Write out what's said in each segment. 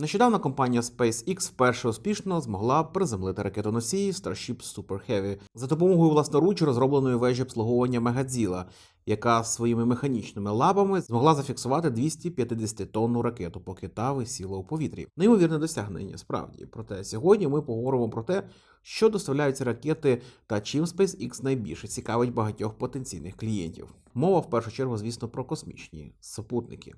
Нещодавно компанія SpaceX вперше успішно змогла приземлити ракетоносій Starship Super Heavy за допомогою власноруч розробленої вежі обслуговування Мегадзіла, яка своїми механічними лапами змогла зафіксувати 250-тонну ракету, поки та висіла у повітрі. Неймовірне досягнення, справді. Проте сьогодні ми поговоримо про те, що доставляють ці ракети та чим SpaceX найбільше цікавить багатьох потенційних клієнтів. Мова в першу чергу, звісно, про космічні супутники.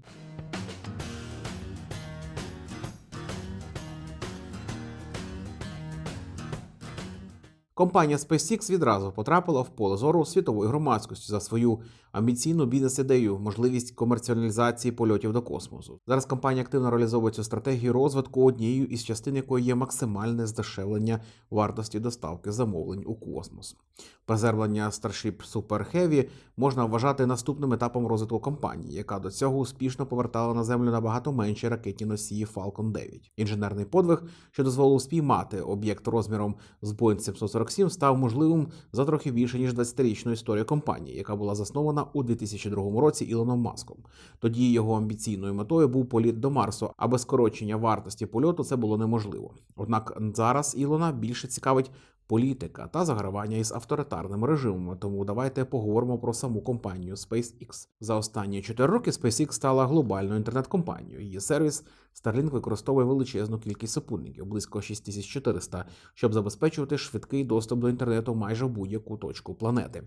Компанія SpaceX відразу потрапила в поле зору світової громадськості за свою амбіційну бізнес-ідею, можливість комерціалізації польотів до космосу. Зараз компанія активно реалізовує цю стратегію розвитку, однією із частин якої є максимальне здешевлення вартості доставки замовлень у космос. Приземлення Starship Super Heavy можна вважати наступним етапом розвитку компанії, яка до цього успішно повертала на землю набагато менші ракетні носії Falcon 9. Інженерний подвиг, що дозволив спіймати об'єкт розміром з Boeing 747, став можливим за трохи більше ніж 20-річну історію компанії, яка була заснована у 2002 році Ілоном Маском. Тоді його амбіційною метою був політ до Марсу, а без скорочення вартості польоту це було неможливо. Однак зараз Ілона більше цікавить політика та загравання із авторитарними режимами. Тому давайте поговоримо про саму компанію SpaceX. За останні 4 роки SpaceX стала глобальною інтернет-компанією. Її сервіс Starlink використовує величезну кількість супутників, близько 6400, щоб забезпечувати швидкий доступ до інтернету майже в будь-яку точку планети.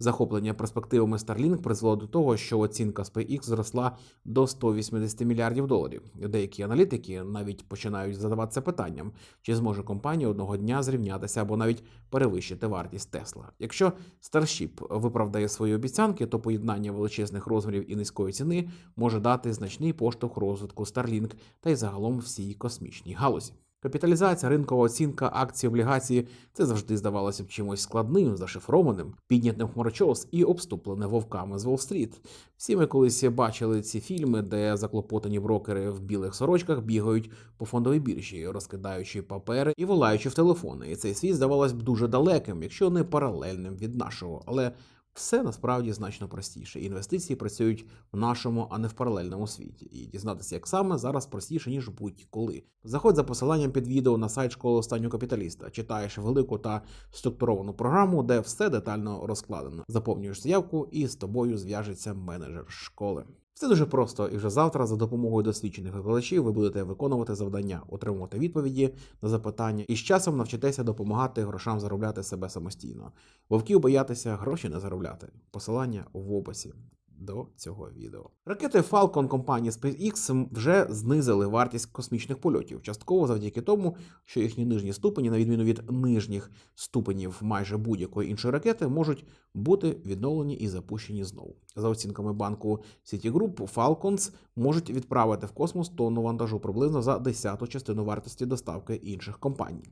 Захоплення перспективами Starlink призвело до того, що оцінка SpaceX зросла до 180 мільярдів доларів. Деякі аналітики навіть починають задаватися питанням, чи зможе компанія одного дня зрівнятися або навіть перевищити вартість Тесла. Якщо Starship виправдає свої обіцянки, то поєднання величезних розмірів і низької ціни може дати значний поштовх розвитку Starlink та й загалом всій космічній галузі. Капіталізація, ринкова оцінка акцій, облігації це завжди здавалося б чимось складним, зашифрованим, піднятим хмарочос і обступлене вовками з Уолл-стріт. Всі ми колись бачили ці фільми, де заклопотані брокери в білих сорочках бігають по фондовій біржі, розкидаючи папери і волаючи в телефони. І цей світ здавалось б дуже далеким, якщо не паралельним від нашого. Але все насправді значно простіше. Інвестиції працюють в нашому, а не в паралельному світі. І дізнатися, як саме зараз простіше ніж будь-коли. Заходь за посиланням під відео на сайт школи останнього капіталіста. Читаєш велику та структуровану програму, де все детально розкладено. Заповнюєш заявку, і з тобою зв'яжеться менеджер школи. Все дуже просто, і вже завтра за допомогою досвідчених викладачів ви будете виконувати завдання, отримувати відповіді на запитання і з часом навчитеся допомагати грошам заробляти себе самостійно. Вовків боятися гроші не заробляти. Посилання в описі до цього відео. Ракети Falcon компанії SpaceX вже знизили вартість космічних польотів, частково завдяки тому, що їхні нижні ступені, на відміну від нижніх ступенів майже будь-якої іншої ракети, можуть бути відновлені і запущені знову. За оцінками банку Citigroup, Falcons можуть відправити в космос тонну вантажу приблизно за десяту частину вартості доставки інших компаній.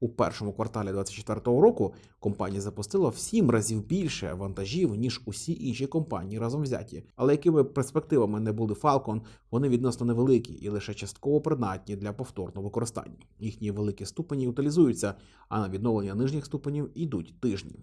У першому кварталі 2024 року компанія запустила в сім разів більше вантажів ніж усі інші компанії разом взяті. Але якими перспективами не були Falcon, вони відносно невеликі і лише частково придатні для повторного використання. Їхні великі ступені утилізуються, а на відновлення нижніх ступенів йдуть тижні.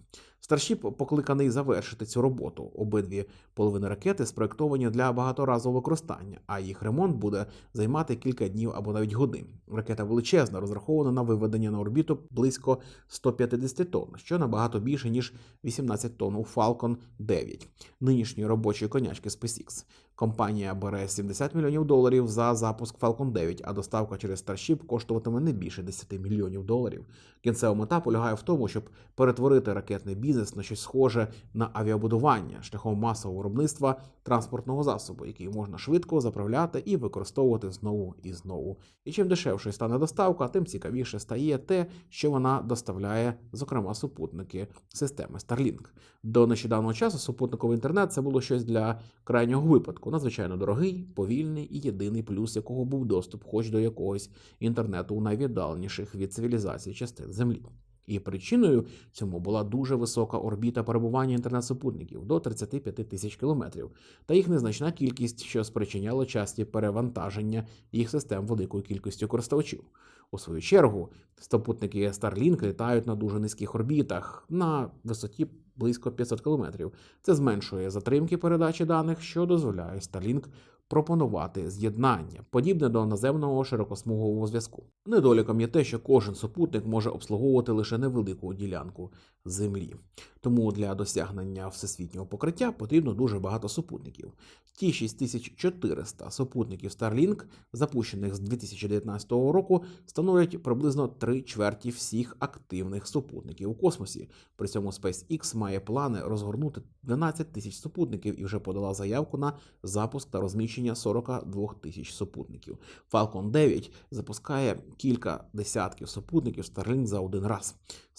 Starship покликаний завершити цю роботу. Обидві половини ракети спроектовані для багаторазового використання, а їх ремонт буде займати кілька днів або навіть годин. Ракета величезна, розрахована на виведення на орбіту близько 150 тонн, що набагато більше ніж 18 тонн у Falcon 9, нинішньої робочої конячки SpaceX. Компанія бере 70 мільйонів доларів за запуск Falcon 9, а доставка через Starship коштуватиме не більше 10 мільйонів доларів. Кінцева мета полягає в тому, щоб перетворити ракетний бізнес на щось схоже на авіабудування шляхом масового виробництва транспортного засобу, який можна швидко заправляти і використовувати знову і знову. І чим дешевшою стане доставка, тим цікавіше стає те, що вона доставляє, зокрема, супутники системи Starlink. До нещодавнього часу супутниковий інтернет це було щось для крайнього випадку, надзвичайно дорогий, повільний і єдиний плюс якого був доступ хоч до якогось інтернету у найвіддаленіших від цивілізації частин Землі. І причиною цьому була дуже висока орбіта перебування інтернет-супутників до 35 тисяч кілометрів, та їх незначна кількість, що спричиняло часті перевантаження їх систем великою кількістю користувачів. У свою чергу, супутники Starlink літають на дуже низьких орбітах на висоті близько 500 км. Це зменшує затримки передачі даних, що дозволяє Starlink пропонувати з'єднання, подібне до наземного широкосмугового зв'язку. Недоліком є те, що кожен супутник може обслуговувати лише невелику ділянку землі. Тому для досягнення всесвітнього покриття потрібно дуже багато супутників. Ті 6400 супутників Starlink, запущених з 2019 року, становлять приблизно три чверті всіх активних супутників у космосі. При цьому SpaceX має плани розгорнути 12 тисяч супутників і вже подала заявку на запуск та розміщення 42 тисяч супутників. Falcon 9 запускає кілька десятків супутників Starlink за один раз.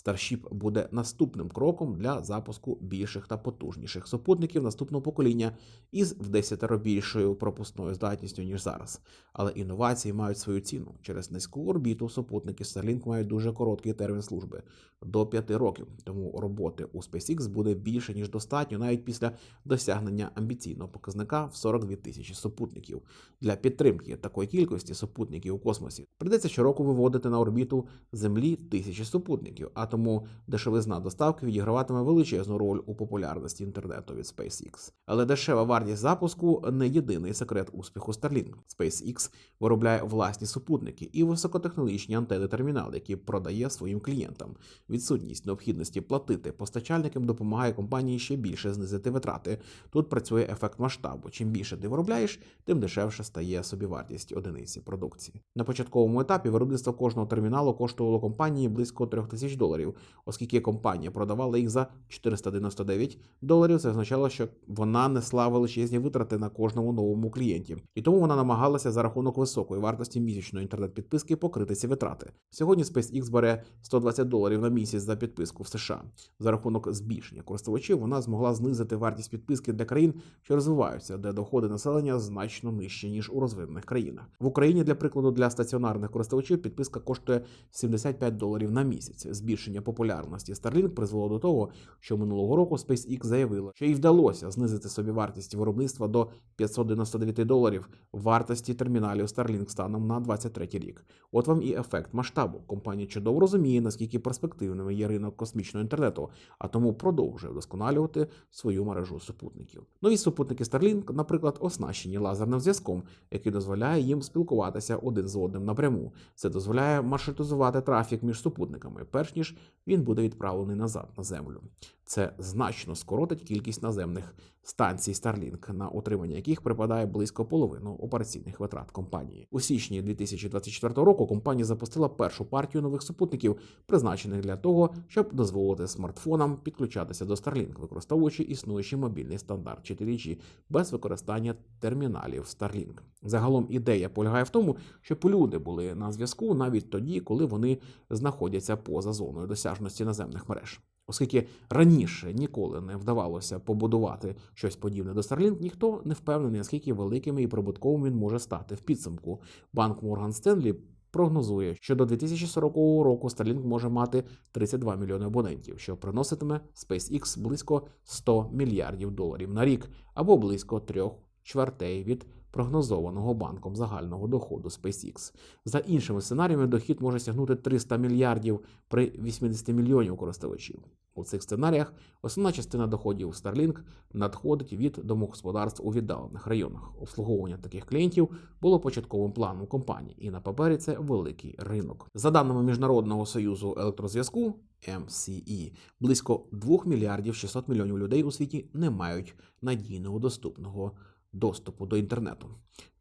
Starship буде наступним кроком для запуску більших та потужніших супутників наступного покоління із в десятеро більшою пропускною здатністю ніж зараз. Але інновації мають свою ціну. Через низьку орбіту супутники Starlink мають дуже короткий термін служби до 5 років. Тому роботи у SpaceX буде більше ніж достатньо навіть після досягнення амбіційного показника в 42 тисячі супутників. Для підтримки такої кількості супутників у космосі придеться щороку виводити на орбіту Землі тисячі супутників, а тому дешевизна доставки відіграватиме величезну роль у популярності інтернету від SpaceX. Але дешева вартість запуску не єдиний секрет успіху Starlink. SpaceX виробляє власні супутники і високотехнологічні антени термінали, які продає своїм клієнтам. Відсутність необхідності платити постачальникам допомагає компанії ще більше знизити витрати. Тут працює ефект масштабу. Чим більше ти виробляєш, тим дешевше стає собівартість одиниці продукції. На початковому етапі виробництво кожного терміналу коштувало компанії близько 3 тисяч доларів, оскільки компанія продавала їх за 499 доларів. Це означало, що вона несла величезні витрати на кожному новому клієнті, і тому вона намагалася за рахунок високої вартості місячної інтернет-підписки покрити ці витрати. Сьогодні SpaceX бере 120 доларів на місяць за підписку в США. За рахунок збільшення користувачів вона змогла знизити вартість підписки для країн, що розвиваються, де доходи населення значно нижчі ніж у розвинених країнах. В Україні, для прикладу, для стаціонарних користувачів підписка коштує 75 доларів на місяць. Збільшення популярності Starlink призвело до того, що минулого року SpaceX заявила, що їй вдалося знизити собі вартість виробництва до 599 доларів вартості терміналів Starlink станом на 23 рік. От вам і ефект масштабу. Компанія чудово розуміє, наскільки перспективними є ринок космічного інтернету, а тому продовжує вдосконалювати свою мережу супутників. Нові супутники Starlink, наприклад, оснащені лазерним зв'язком, який дозволяє їм спілкуватися один з одним напряму. Це дозволяє маршрутизувати трафік між супутниками, перш ніж він буде відправлений назад на землю. Це значно скоротить кількість наземних станцій Starlink, на утримання яких припадає близько половину операційних витрат компанії. У січні 2024 року компанія запустила першу партію нових супутників, призначених для того, щоб дозволити смартфонам підключатися до Starlink, використовуючи існуючий мобільний стандарт 4G без використання терміналів Starlink. Загалом ідея полягає в тому, щоб люди були на зв'язку навіть тоді, коли вони знаходяться поза зоною досяжності наземних мереж. Оскільки раніше ніколи не вдавалося побудувати щось подібне до Starlink, ніхто не впевнений, наскільки великим і прибутковим він може стати в підсумку. Банк Морган Стенлі прогнозує, що до 2040 року Starlink може мати 32 мільйони абонентів, що приноситиме SpaceX близько 100 мільярдів доларів на рік або близько трьох чвертей від прогнозованого банком загального доходу SpaceX. За іншими сценаріями, дохід може сягнути 300 мільярдів при 80 мільйонів користувачів. У цих сценаріях основна частина доходів Starlink надходить від домогосподарств у віддалених районах. Обслуговування таких клієнтів було початковим планом компанії, і на папері це великий ринок. За даними Міжнародного союзу електрозв'язку MCE, близько 2 мільярдів 600 мільйонів людей у світі не мають надійного доступного доступу до інтернету.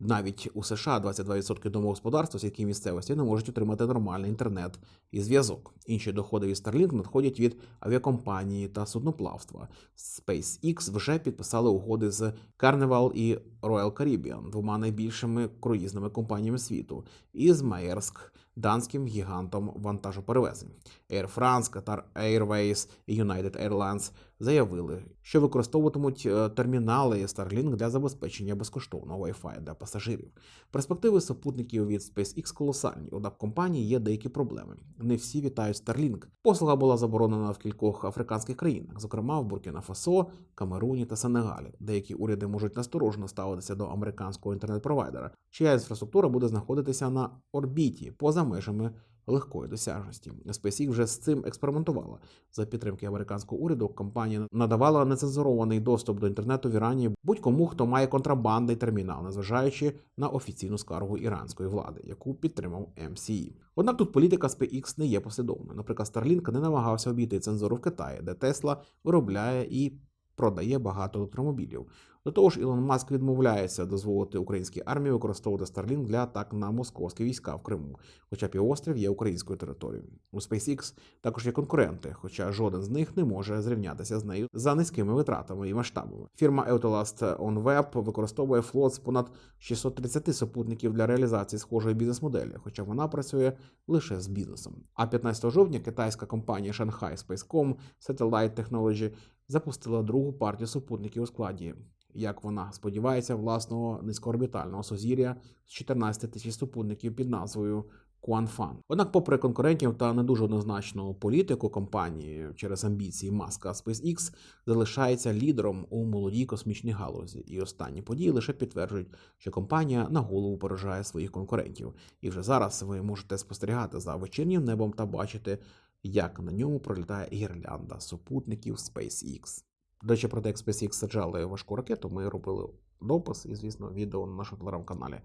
Навіть у США 22% домогосподарств у сільській місцевості не можуть отримати нормальний інтернет і зв'язок. Інші доходи від Starlink надходять від авіакомпанії та судноплавства. SpaceX вже підписали угоди з Carnival і Royal Caribbean, двома найбільшими круїзними компаніями світу, і з Maersk, данським гігантом вантажоперевезень. Air France, Qatar Airways і United Airlines заявили, що використовуватимуть е, термінали Starlink для забезпечення безкоштовного Wi-Fi для пасажирів. Перспективи супутників від SpaceX колосальні. Однак компанії є деякі проблеми. Не всі вітають Starlink. Послуга була заборонена в кількох африканських країнах, зокрема в Буркіна Фасо, Камеруні та Сенегалі. Деякі уряди можуть насторожно ставитися до американського інтернет-провайдера, чия інфраструктура буде знаходитися на орбіті поза межами легкої досяжності. SpaceX вже з цим експериментувала. За підтримки американського уряду компанія надавала нецензурований доступ до інтернету в Ірані будь-кому, хто має контрабандний термінал, незважаючи на офіційну скаргу іранської влади, яку підтримав MCE. Однак тут політика SpaceX не є послідовною. Наприклад, Starlink не намагався обійти цензуру в Китаї, де Tesla виробляє і продає багато електромобілів. До того ж, Ілон Маск відмовляється дозволити українській армії використовувати Starlink для атак на московські війська в Криму, хоча півострів є українською територією. У SpaceX також є конкуренти, хоча жоден з них не може зрівнятися з нею за низькими витратами і масштабами. Фірма Autolast OnWeb використовує флот з понад 630 супутників для реалізації схожої бізнес-моделі, хоча вона працює лише з бізнесом. А 15 жовтня китайська компанія Shanghai Spacecom Satellite Technology запустила другу партію супутників у складі як вона сподівається, власного низькоорбітального сузір'я з 14 тисяч супутників під назвою Куанфан. Однак, попри конкурентів та не дуже однозначну політику компанії через амбіції Маска SpaceX залишається лідером у молодій космічній галузі, і останні події лише підтверджують, що компанія на голову поражає своїх конкурентів. І вже зараз ви можете спостерігати за вечірнім небом та бачити, як на ньому пролітає гірлянда супутників SpaceX. До речі, про те, як SpaceX саджали важку ракету, ми робили допис і, звісно, відео на нашому телеграм-каналі.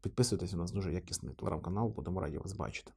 Підписуйтесь, у нас дуже якісний телеграм-канал, будемо раді вас бачити.